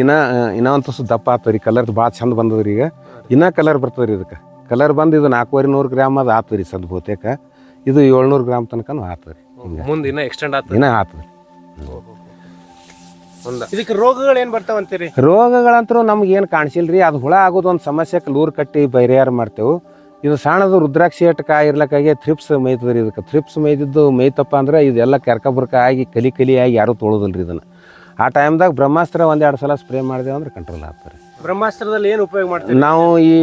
ಇನ್ನ ಇನ್ನ ಒಂದು ತುಸು ದಪ್ಪ ಆತರಿ ಕಲರ್ ಭಾಳ ಚಂದ ಬಂದದ್ರಿ ಈಗ. ಇನ್ನ ಕಲರ್ ಬರ್ತದ್ರಿ ಇದಕ್ಕೆ. ಕಲರ್ ಬಂದು ಇದು ನಾಲ್ಕೂವರೆ ನೂರು ಗ್ರಾಮ್ ಅದು ಆತರಿ ಸದ್ ಬಹುತೇಕ. ಇದು ಏಳ್ನೂರು ಗ್ರಾಮ್ ತನಕನೂ ಆತರಿ ಮುಂದೆ ಇನ್ನ ಎಕ್ಸ್ಟೆಂಡ್ ಆತು ಇನ್ನ ಆತದ್ರಿ. ಒಂದ. ಇದಕ್ಕೆ ರೋಗಗಳು ಏನ್ ಬರ್ತಾವಂತೀರಿ ರೋಗಗಳಂತರೂ ನಮ್ಗೆ ಏನು ಕಾಣಿಸಿಲ್ರಿ. ಅದು ಹುಳ ಆಗೋದು ಒಂದು ಸಮಸ್ಯೆಕ್ಕೆ ಲೂರ್ ಕಟ್ಟಿ ಬೈರಿಯಾರು ಮಾಡ್ತೇವೆ. ಇದು ಸಣ್ಣದು ರುದ್ರಾಕ್ಷಿ ಎಟ್ ಕಾಯಿ ಇರ್ಲಕ್ಕಾಗಿ ಥ್ರಿಪ್ಸ್ ಮೇಯ್ತದ್ರಿ ಇದಕ್ಕೆ. ಥ್ರಿಪ್ಸ್ ಮೈದಿದ್ದು ಮೈತಪ್ಪ ಅಂದ್ರೆ ಇದೆಲ್ಲ ಕೆರ್ಕಬುರ್ಕ ಆಗಿ ಕಲಿ ಕಲಿ ಆಗಿ ಯಾರೂ ತೊಳೋದಿಲ್ರಿ ಇದನ್ನು. ಆ ಟೈಮ್ದಾಗ ಬ್ರಹ್ಮಾಸ್ತ್ರ ಒಂದೆರಡು ಸಲ ಸ್ಪ್ರೇ ಮಾಡಿದೆವು ಅಂದ್ರೆ ಕಂಟ್ರೋಲ್ ಆಗ್ತಾರೆ ಬ್ರಹ್ಮಾಸ್ತ್ರದಲ್ಲಿ ಏನು ಉಪಯೋಗ ಮಾಡ್ತೀವಿ ನಾವು ಈ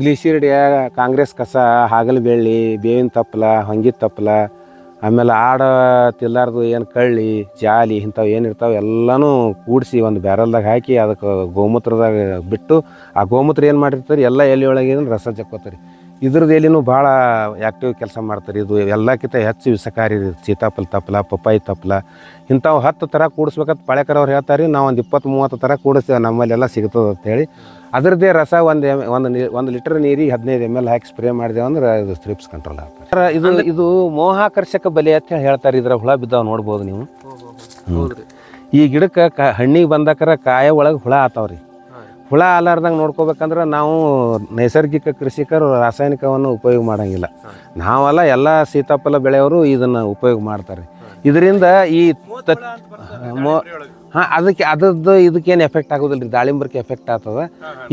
ಗ್ಲಿಸಿರಿಡಿಯ ಕಾಂಗ್ರೆಸ್ ಕಸ ಹಾಗಲ ಬೆಳ್ಳಿ ಬೇವಿನ ತಪ್ಪಲ ಹೊಂಗಿ ತಪ್ಪಲ ಆಮೇಲೆ ಆಡ ತಿಲ್ಲಾರ್ದು ಏನು ಕಳ್ಳಿ ಜಾಲಿ ಇಂಥವು ಏನು ಇರ್ತಾವೆ ಎಲ್ಲನೂ ಕೂಡಿಸಿ ಒಂದು ಬ್ಯಾರಲ್ದಾಗ ಹಾಕಿ ಅದಕ್ಕೆ ಗೋಮೂತ್ರದಾಗ ಬಿಟ್ಟು ಆ ಗೋಮೂತ್ರ ಏನು ಮಾಡಿರ್ತಾರೆ? ಎಲ್ಲ ಎಲೆ ಒಳಗೆ ರಸ ಜಕ್ಕೋತಾರೆ. ಇದ್ರದ್ದು ಎಲೆನೂ ಭಾಳ ಆ್ಯಕ್ಟಿವ್ ಕೆಲಸ ಮಾಡ್ತಾರೆ. ಇದು ಎಲ್ಲಕ್ಕಿಂತ ಹೆಚ್ಚು ವಿಷಕಾರಿ ಸೀತಾಫಲ ತಪ್ಪಲ ಪಪ್ಪಾಯಿ ತಪ್ಪಲ ಇಂಥವು ಹತ್ತು ಥರ ಕೂಡಿಸ್ಬೇಕಂತ ಪಳೆಕರವ್ರು ಹೇಳ್ತಾರೆ. ರೀ ನಾವು ಒಂದು ಇಪ್ಪತ್ತು ಮೂವತ್ತು ಥರ ಕೂಡಿಸ್ತೇವೆ ನಮ್ಮಲ್ಲೆಲ್ಲ ಸಿಗ್ತದೆ ಅಂತೇಳಿ ಅದರದ್ದೇ ರಸ ಒಂದು ಎಂ ಒಂದು ನೀ ಒಂದು ಲೀಟ್ರ್ ನೀರಿಗೆ ಹದಿನೈದು ಎಂ ಎಲ್ ಹಾಕಿ ಸ್ಪ್ರೇ ಮಾಡಿದೆವು ಅಂದ್ರೆ ಇದು ಸ್ಟ್ರಿಪ್ಸ್ ಕಂಟ್ರೋಲ್ ಆಗ್ತದೆ. ಇದು ಇದು ಮೋಹಾಕರ್ಷಕ ಬಲೆ ಅಂತ ಹೇಳಿ ಹೇಳ್ತಾರೆ. ಇದರ ಹುಳ ಬಿದ್ದಾವೆ ನೋಡ್ಬೋದು ನೀವು? ಈ ಗಿಡಕ್ಕೆ ಕ ಹಣ್ಣಿಗೆ ಬಂದಾಕರ ಕಾಯ ಒಳಗೆ ಹುಳ ಆತಾವ್ರಿ. ಹುಳ ಆಲಾರ್ದಂಗೆ ನೋಡ್ಕೋಬೇಕಂದ್ರೆ ನಾವು ನೈಸರ್ಗಿಕ ಕೃಷಿಕರು ರಾಸಾಯನಿಕವನ್ನು ಉಪಯೋಗ ಮಾಡೋಂಗಿಲ್ಲ. ನಾವೆಲ್ಲ ಎಲ್ಲ ಸೀತಾಫಲ ಬೆಳೆಯವರು ಇದನ್ನು ಉಪಯೋಗ ಮಾಡ್ತಾರೆ. ಇದರಿಂದ ಈ ಹಾಂ, ಅದಕ್ಕೆ ಅದದ್ದು ಇದಕ್ಕೇನು ಎಫೆಕ್ಟ್ ಆಗೋದಿಲ್ಲ ರೀ ದಾಳಿಂಬರ್ಕೆ ಎಫೆಕ್ಟ್ ಆಗ್ತದ.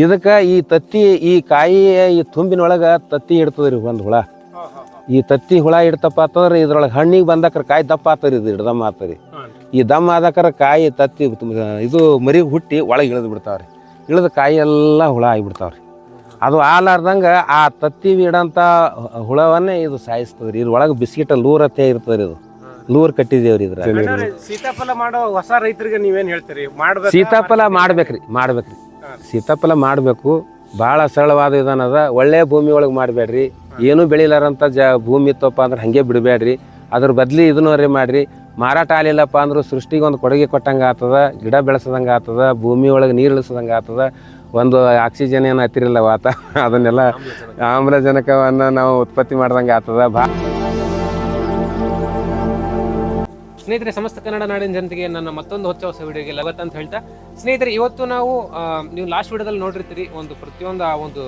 ಇದಕ್ಕೆ ಈ ತತ್ತಿ, ಈ ಕಾಯಿ, ಈ ತುಂಬಿನೊಳಗೆ ತತ್ತಿ ಇಡ್ತದೆ ರೀ ಒಂದು ಹುಳ. ಈ ತತ್ತಿ ಹುಳ ಇಡ್ತಪ್ಪ ಅಂತಂದ್ರೆ ಇದ್ರೊಳಗೆ ಹಣ್ಣಿಗೆ ಬಂದಕ್ರ ಕಾಯಿ ದಪ್ಪ ಆತರಿ ಇದು ಹಿಡ್ದಮ್ಮ ಆತರಿ ಈ ದಮ್ ಆದಕ್ರ ಕಾಯಿ, ತತ್ತಿ ಇದು ಮರಿ ಹುಟ್ಟಿ ಒಳಗೆ ಇಳಿದು ಬಿಡ್ತಾವ್ರಿ. ಇಳಿದ ಕಾಯಿ ಎಲ್ಲ ಹುಳ ಆಗಿಬಿಡ್ತಾವ್ರಿ. ಅದು ಆಲಾರ್ದಂಗೆ ಆ ತತ್ತಿ ಇಡಂಥ ಹುಳವನ್ನೇ ಇದು ಸಾಯಿಸ್ತದ್ರಿ. ಇದ್ರ ಒಳಗೆ ಬಿಸ್ಕಿಟ್ ಲೂರ್ ಅತ್ತೆ ಇರ್ತದ್ರಿ ಇದು. ಲೂರ್ ಕಟ್ಟಿದೇವ್ರಿ ಇದ್ರ ಸೀತಾಫಲ ಮಾಡೋ ಹೊಸ ರೈತರಿಗೆ ನೀವೇನು ಹೇಳ್ತೀರಿ? ಮಾಡ್ಬೇಕು? ಸೀತಾಫಲ ಮಾಡ್ಬೇಕ್ರಿ ಮಾಡ್ಬೇಕ್ರಿ. ಸೀತಾಫಲ ಮಾಡಬೇಕು. ಭಾಳ ಸರಳವಾದ ವಿಧಾನ ಅದ. ಒಳ್ಳೆ ಭೂಮಿ ಒಳಗೆ ಮಾಡಬೇಡ್ರಿ. ಏನೂ ಬೆಳಿಲಾರಂಥ ಜ ಭೂಮಿ ಇತ್ತಪ್ಪ ಅಂದ್ರೆ ಹಾಗೆ ಬಿಡಬೇಡ್ರಿ. ಅದ್ರ ಬದಲಿ ಇದನ್ನೋರೇ ಮಾಡ್ರಿ. ಮಾರಾಟ ಆಗಲಿಲ್ಲಪ್ಪ ಅಂದ್ರೂ ಸೃಷ್ಟಿಗೆ ಒಂದು ಕೊಡುಗೆ ಕೊಟ್ಟಂಗೆ ಆಗ್ತದ ಗಿಡ ಬೆಳೆಸದಂಗೆ ಆಗ್ತದ ಭೂಮಿ ಒಳಗೆ ನೀರು ಇಳಿಸದಂಗೆ ಆಗ್ತದ ಒಂದು ಆಕ್ಸಿಜನ್ ಏನು ಹತ್ತಿರಲ್ಲ ವಾತ ಅದನ್ನೆಲ್ಲ ಆಮ್ಲಜನಕವನ್ನು ನಾವು ಉತ್ಪತ್ತಿ ಮಾಡ್ದಂಗೆ ಆಗ್ತದ ಬಾ ಸ್ನೇಹಿತರೆ ಸಮಸ್ತ ಕನ್ನಡ ನಾಡಿನ ಜನತೆಗೆ ನನ್ನ ಮತ್ತೊಂದು ಹೊಚ್ಚ ಹೊಸ ವಿಡಿಯೋಗೆ ಲಗತ್ ಅಂತ ಹೇಳ್ತಾ ಸ್ನೇಹಿತರೆ ಇವತ್ತು ನಾವು ನೀವು ಲಾಸ್ಟ್ ವಿಡಿಯೋದಲ್ಲಿ ನೋಡಿರ್ತೀರಿ ಒಂದು ಪ್ರತಿಯೊಂದು ಆ ಒಂದು